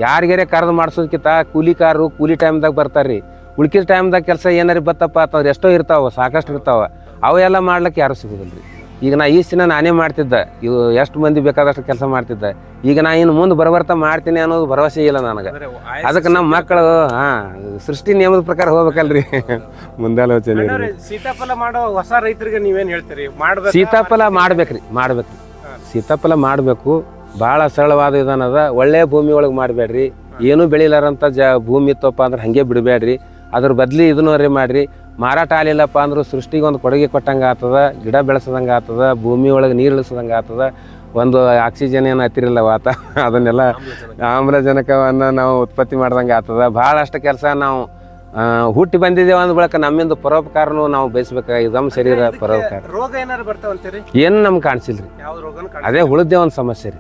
ಯಾರಿಗಾರೆ ಕರೆದು ಮಾಡಿಸೋದಕ್ಕಿಂತ ಕೂಲಿ ಕಾರು ಕೂಲಿ ಟೈಮ್ದಾಗ ಬರ್ತಾರ್ರಿ. ಉಳ್ಕಿದ ಟೈಮ್ದಾಗ ಕೆಲಸ ಏನಾರು ಬತ್ತಪ್ಪ ಅಂತಂದ್ರೆ ಎಷ್ಟೋ ಇರ್ತಾವ, ಸಾಕಷ್ಟು ಇರ್ತಾವ. ಅವೆಲ್ಲ ಮಾಡ್ಲಿಕ್ಕೆ ಯಾರು ಸಿಗೋದಿಲ್ರಿ. ಈಗ ನಾ ಈ ದಿನ ನಾನೇ ಮಾಡ್ತಿದ್ದೆ. ಇವು ಎಷ್ಟು ಮಂದಿ ಬೇಕಾದಷ್ಟು ಕೆಲಸ ಮಾಡ್ತಿದ್ದೆ. ಈಗ ನಾ ಇನ್ನು ಮುಂದೆ ಬರಬರ್ತಾ ಮಾಡ್ತೀನಿ ಅನ್ನೋದು ಭರವಸೆ ಇಲ್ಲ ನನಗೆ. ಅದಕ್ಕೆ ನಮ್ಮ ಮಕ್ಕಳು ಹಾ ಸೃಷ್ಟಿ ನಿಯಮದ ಪ್ರಕಾರ ಹೋಗ್ಬೇಕಲ್ರಿ. ಮುಂದಾಲೋಚನೆ ಸೀತಾಫಲ ಮಾಡೋ ಹೊಸ ರೈತರಿಗೆ ನೀವೇನು ಹೇಳ್ತೀರಿ? ಮಾಡ್ಬೇಕು? ಸೀತಾಫಲ ಮಾಡ್ಬೇಕ್ರಿ ಮಾಡ್ಬೇಕ್ರಿ. ಸೀತಾಫಲ ಮಾಡಬೇಕು ಭಾಳ ಸರಳವಾದ ವಿಧಾನ ಅದ. ಒಳ್ಳೆ ಭೂಮಿ ಒಳಗೆ ಮಾಡಬೇಡ್ರಿ. ಏನೂ ಬೆಳಿಲಾರಂತ ಜ ಭೂಮಿ ಇತ್ತಪ್ಪ ಅಂದ್ರೆ ಹಾಗೆ ಬಿಡಬೇಡ್ರಿ. ಅದ್ರ ಬದ್ಲಿ ಇದನ್ನೋರಿ ಮಾಡ್ರಿ. ಮಾರಾಟ ಆಗಲಿಲ್ಲಪ್ಪ ಅಂದ್ರೆ ಸೃಷ್ಟಿಗೆ ಒಂದು ಕೊಡುಗೆ ಕೊಟ್ಟಂಗೆ ಆಗ್ತದ ಗಿಡ ಬೆಳೆಸದಂಗೆ ಆಗ್ತದ ಭೂಮಿ ಒಳಗೆ ನೀರು ಇಳಿಸದಂಗೆ ಆಗ್ತದ ಒಂದು ಆಕ್ಸಿಜನ್ ಏನು ಹತ್ತಿರಲ್ಲ ವಾತ ಅದನ್ನೆಲ್ಲ ಆಮ್ಲಜನಕವನ್ನು ನಾವು ಉತ್ಪತ್ತಿ ಮಾಡ್ದಂಗೆ ಆಗ್ತದ. ಭಾಳಷ್ಟು ಕೆಲಸ ನಾವು ಹುಟ್ಟಿ ಬಂದಿದ್ದೇವೆ ಅಂದ ಬಳಿಕ ನಮ್ಮಿಂದ ಪರೋಪಕಾರನು ನಾವು ಬಯಸ್ಬೇಕಾಗಿ ನಮ್ಮ ಶರೀರ ಪರೋಪಕಾರ. ರೋಗ ಏನಾರು ಬರ್ತಾವಂತೀರಿ ಏನು ನಮ್ಗೆ ಕಾಣಿಸಿಲ್ರಿ. ಅದೇ ಉಳಿದೇ ಒಂದು ಸಮಸ್ಯೆ ರೀ.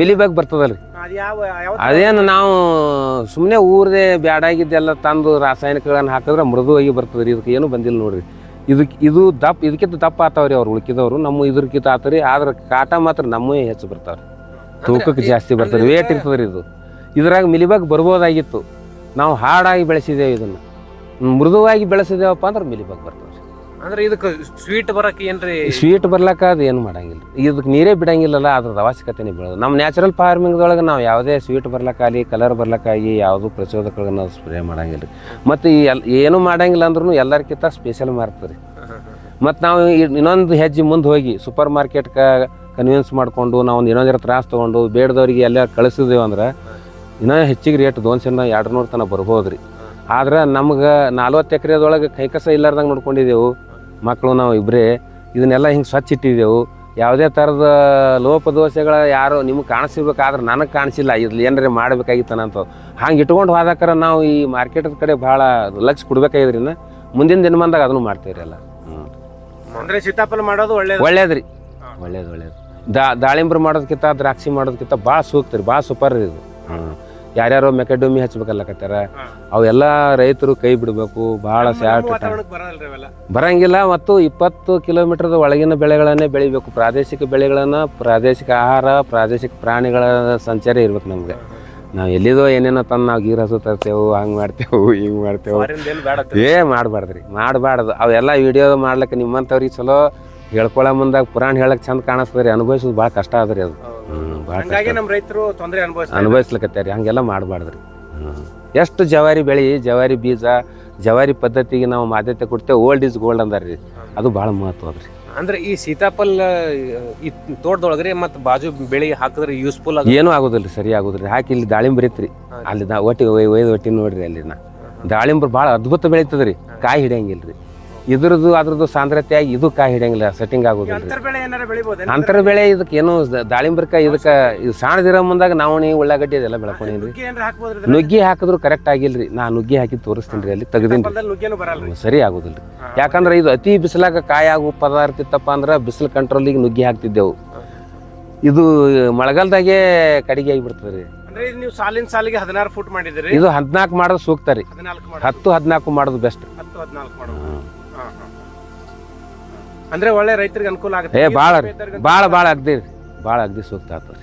ಮಿಲಿ ಬಗ್ಗೆ ಬರ್ತದಲ್ರಿ. ಅದೇನು ನಾವು ಸುಮ್ಮನೆ ಊರದೇ ಬ್ಯಾಡಾಗಿದ್ದೆಲ್ಲ ತಂದು ರಾಸಾಯನಿಕಗಳನ್ನು ಹಾಕಿದ್ರೆ ಮೃದುವಾಗಿ ಬರ್ತದೆ ರೀ. ಇದಕ್ಕೆ ಏನು ಬಂದಿಲ್ಲ ನೋಡ್ರಿ. ಇದಕ್ಕೆ ಇದು ದಪ್ಪ ಇದಕ್ಕಿಂತ ದಪ್ಪ ಆತಾವ್ರಿ ಅವ್ರು ಉಳ್ಕಿದವರು. ನಮ್ಮ ಇದ್ರಕ್ಕಿಂತ ಆತರಿ. ಆದ್ರೆ ಕಾಟ ಮಾತ್ರ ನಮ್ಮೇ ಹೆಚ್ಚು ಬರ್ತಾವ್ರಿ. ತೂಕಕ್ಕೆ ಜಾಸ್ತಿ ಬರ್ತದೆ. ವೇಟ್ ಇರ್ತದ್ರಿ ಇದು. ಇದ್ರಾಗ ಮಿಲಿಬಾಗ್ ಬರ್ಬೋದಾಗಿತ್ತು. ನಾವು ಹಾಡಾಗಿ ಬೆಳೆಸಿದ್ದೇವೆ ಇದನ್ನು. ಮೃದುವಾಗಿ ಬೆಳೆಸಿದೇವಪ್ಪ ಅಂದ್ರೆ ಮಿಲಿಬಾಗ್ ಬರ್ತಾವ್ರಿ ಅಂದ್ರೆ ಇದಕ್ಕೆ ಸ್ವೀಟ್ ಬರಕ್ಕೆ ಏನ್ರಿ? ಸ್ವೀಟ್ ಬರ್ಲಕ್ಕ ಅದು ಏನು ಮಾಡಂಗಿಲ್ಲ. ಇದಕ್ಕೆ ನೀರೇ ಬಿಡಂಗಿಲ್ಲಲ್ಲ ಅದ್ರದ್ದು ಅವಶ್ಯಕತೆನೇ ಬೀಳೋದು. ನಮ್ಮ ನ್ಯಾಚುರಲ್ ಫಾರ್ಮಿಂಗ್ದೊಳಗೆ ನಾವು ಯಾವುದೇ ಸ್ವೀಟ್ ಬರ್ಲಕ್ಕಾಗಲಿ ಕಲರ್ ಬರ್ಲಕ್ಕಾಗಿ ಯಾವುದು ಪ್ರಚೋದಕಗಳನ್ನ ನಾವು ಸ್ಪ್ರೇ ಮಾಡಂಗಿಲ್ಲ ರೀ. ಮತ್ತು ಈ ಎಲ್ ಏನೂ ಮಾಡಂಗಿಲ್ಲ ಅಂದ್ರೂ ಎಲ್ಲರಿಗಿಂತ ಸ್ಪೆಷಲ್ ಮಾರ್ತಾರೆ ಮತ್ತು ನಾವು ಇನ್ನೊಂದು ಹೆಜ್ಜೆ ಮುಂದೆ ಹೋಗಿ ಸೂಪರ್ ಮಾರ್ಕೆಟ್ಗೆ ಕನ್ವಿನ್ಸ್ ಮಾಡಿಕೊಂಡು ನಾವು ಒಂದು ಇನ್ನೊಂದರ ತ್ರಾಸ ತೊಗೊಂಡು ಬೇಡದವ್ರಿಗೆ ಎಲ್ಲ ಕಳಿಸಿದೇವು ಅಂದ್ರೆ ಇನ್ನೂ ಹೆಚ್ಚಿಗೆ ರೇಟ್ ದೋನ್ಸಿನ ಎರಡು ನೂರು ತನಕ ಬರ್ಬೋದು ರೀ ಆದ್ರೆ ನಮ್ಗೆ ನಲ್ವತ್ತು ಎಕರೆದೊಳಗೆ ಕೈಕಸ ಇಲ್ಲಾರ್ದಂಗೆ ನೋಡ್ಕೊಂಡಿದ್ದೆವು ಮಕ್ಕಳು ನಾವು ಇಬ್ಬರೇ ಇದನ್ನೆಲ್ಲ ಹಿಂಗೆ ಸ್ವಚ್ಛ ಇಟ್ಟಿದ್ದೆವು. ಯಾವುದೇ ಥರದ ಲೋಪದೋಷಗಳ ಯಾರು ನಿಮ್ಗೆ ಕಾಣಿಸಿರ್ಬೇಕಾದ್ರೆ ನನಗೆ ಕಾಣಿಸಿಲ್ಲ. ಇದ್ರಲ್ಲಿ ಏನಾರ ಮಾಡಬೇಕಾಗಿತ್ತನಂತ ಹಂಗೆ ಇಟ್ಕೊಂಡು ಹೋದಾಕರ ನಾವು ಈ ಮಾರ್ಕೆಟ್ ಕಡೆ ಭಾಳ ಲಕ್ಷ ಕೊಡ್ಬೇಕಾಗಿದ್ರಿಂದ ಮುಂದಿನ ದಿನಮಾನದಾಗ ಅದನ್ನು ಮಾಡ್ತೀವಿ ಎಲ್ಲ ಹ್ಞೂ ಅಂದ್ರೆ ಸೀತಾಫಲ ಮಾಡೋದು ಒಳ್ಳೇದು. ಒಳ್ಳೇದು ರೀ ಒಳ್ಳೇದು ಒಳ್ಳೇದು. ದಾ ದಾಳಿಂಬ್ರ ಮಾಡೋದಕ್ಕಿಂತ ದ್ರಾಕ್ಷಿ ಮಾಡೋದಕ್ಕಿಂತ ಭಾಳ ಸೂಕ್ತ ರೀ ಭಾಳ ಸೂಪರ್ ರೀ ಇದು. ಹ್ಞೂ ಯಾರ್ಯಾರೋ ಮೆಕಡಮಿ ಹಚ್ಬೇಕಲ್ಲಕತ್ತಾರ ಅವೆಲ್ಲ ರೈತರು ಕೈ ಬಿಡಬೇಕು ಭಾಳ ಸ್ಯಾಟ್ ಬರಂಗಿಲ್ಲ ಮತ್ತು ಇಪ್ಪತ್ತು ಕಿಲೋಮೀಟರ್ ಒಳಗಿನ ಬೆಳೆಗಳನ್ನೇ ಬೆಳಿಬೇಕು. ಪ್ರಾದೇಶಿಕ ಬೆಳೆಗಳನ್ನ ಪ್ರಾದೇಶಿಕ ಆಹಾರ ಪ್ರಾದೇಶಿಕ ಪ್ರಾಣಿಗಳ ಸಂಚಾರ ಇರ್ಬೇಕು ನಮ್ಗೆ. ನಾವು ಎಲ್ಲಿದೋ ಏನೇನೋ ತಂದು ನಾವು ಗೀರ್ ಹಸು ತರ್ತೇವು ಹಂಗೆ ಮಾಡ್ತೇವೆ ಹಿಂಗೆ ಮಾಡ್ತೇವೆ. ಏ ಮಾಡಬಾರ್ದ್ರಿ ಮಾಡಬಾರ್ದು. ಅವೆಲ್ಲ ವಿಡಿಯೋ ಮಾಡ್ಲಿಕ್ಕೆ ನಿಮ್ಮಂಥವ್ರಿಗೆ ಚಲೋ ಹೇಳ್ಕೊಳ್ಳೋ ಮುಂದಾಗ ಪುರಾಣ ಹೇಳಕ್ ಚಂದ ಕಾಣಿಸ್ತದ್ರಿ ಅನುಭವಿಸೋದು ಭಾಳ ಕಷ್ಟ ಅದು. ಭಾಳ ಹಂಗಾಗಿ ನಮ್ಮ ರೈತರು ತೊಂದರೆ ಅನುಭವಿಸ್ತಾರೆ ಅನುಭವಿಸ್ಲಿಕತ್ತಾರಿ ಹಂಗೆಲ್ಲ ಮಾಡಬಾರ್ದ್ರಿ. ಎಷ್ಟು ಜವಾರಿ ಬೆಳೆ ಜವಾರಿ ಬೀಜ ಜವಾರಿ ಪದ್ಧತಿಗೆ ನಾವು ಆದ್ಯತೆ ಕೊಡ್ತೇವೆ ಓಲ್ಡ್ ಈಸ್ ಗೋಲ್ಡ್ ಅಂದಾರ್ರಿ. ಅದು ಭಾಳ ಮಹತ್ವ ಅದ್ರಿ. ಅಂದ್ರೆ ಈ ಸೀತಾಫಲ್ ಈ ತೋಟದೊಳಗ್ರಿ ಮತ್ತೆ ಬಾಜು ಬೆಳಿ ಹಾಕಿದ್ರೆ ಯೂಸ್ಫುಲ್ ಏನೂ ಆಗೋದಿಲ್ಲ ಸರಿ ಆಗೋದಿಲ್ಲ. ಹಾಕಿ ಇಲ್ಲಿ ದಾಳಿಂಬ್ರಿ ಐತ್ರಿ ಅಲ್ಲಿ ದಾ ಒಟ್ಟಿ ಒಯ್ ಒಯ್ದು ಒಟ್ಟಿ ನೋಡ್ರಿ ಅಲ್ಲಿ ನಾ ಬಹಳ ಭಾಳ ಅದ್ಭುತ ಬೆಳೀತದ್ರಿ. ಕಾಯಿ ಹಿಡಿಯಂಗಿಲ್ಲ ರೀ ಇದ್ರದ್ದು ಅದ್ರದ್ದು ಸಾಂದ್ರತೆ ಆಗಿ ಇದು ಕಾಯಿ ಹಿಡಿಯಂಗಿಲ್ಲ ಸೆಟ್ಟಿಂಗ್ ಆಗೋದಿಲ್ಲ ರೀ ಅಂತರ ಬೆಳೆ ಏನಾರ ಬೆಳಿಬೋದೇನು ಅಂತರ ಬೆಳೆ ಇದಕ್ಕೆ ಏನು ದಾಳಿಂಬರ್ಕಾಯಿ ಇದಕ್ಕೆ ಇದು ಸಣ್ಣದಿರೋ ಮುಂದಾಗ ನಾವಣಿ ಉಳ್ಳಾಗಡ್ಡಿ ಅದೆಲ್ಲ ಬೆಳ್ಕೊಂಡೀನಿ ನುಗ್ಗೆ ಹಾಕಿದ್ರು ಕರೆಕ್ಟ್ ಆಗಿಲ್ರಿ. ನಾ ನುಗ್ಗಿ ಹಾಕಿ ತೋರಿಸ್ತೀನಿ ರೀ ಅಲ್ಲಿ ತೆಗ್ದೀನಿ ಸರಿ ಆಗೋದಿಲ್ಲ ಯಾಕಂದ್ರೆ ಇದು ಅತಿ ಬಿಸಿಲಾಗ ಕಾಯಿ ಆಗೋ ಪದಾರ್ಥ ಇತ್ತಪ್ಪ ಅಂದ್ರೆ ಬಿಸಿಲು ಕಂಟ್ರೋಲಿಗೆ ನುಗ್ಗಿ ಹಾಕ್ತಿದ್ದೆವು. ಇದು ಮಳೆಗಾಲದಾಗೆ ಕಡಿಗೆ ಆಗಿಬಿಡ್ತದೆ ರೀ. ನೀವು ಸಾಲಿನ ಸಾಲಿಗೆ ಹದಿನಾರು ಫುಟ್ ಮಾಡಿದಿರಿ ಇದು ಹದಿನಾಲ್ಕು ಮಾಡೋದು ಸೂಕ್ತ ರೀ. ಹತ್ತು ಹದಿನಾಲ್ಕು ಮಾಡೋದು ಬೆಸ್ಟ್ ಹತ್ತು ಹದಿನಾಲ್ಕು ಮಾಡೋದು. ಅಂದ್ರೆ ಒಳ್ಳೆ ರೈತರಿಗೆ ಅನುಕೂಲ ಆಗುತ್ತೆ. ಬಾಳ ಬಾಳ ಬಾಳ ಅಗ್ದಿ ಬಾಳ ಅಗ್ದಿ ಸೂಕ್ತ ಆಗ್ತದೆ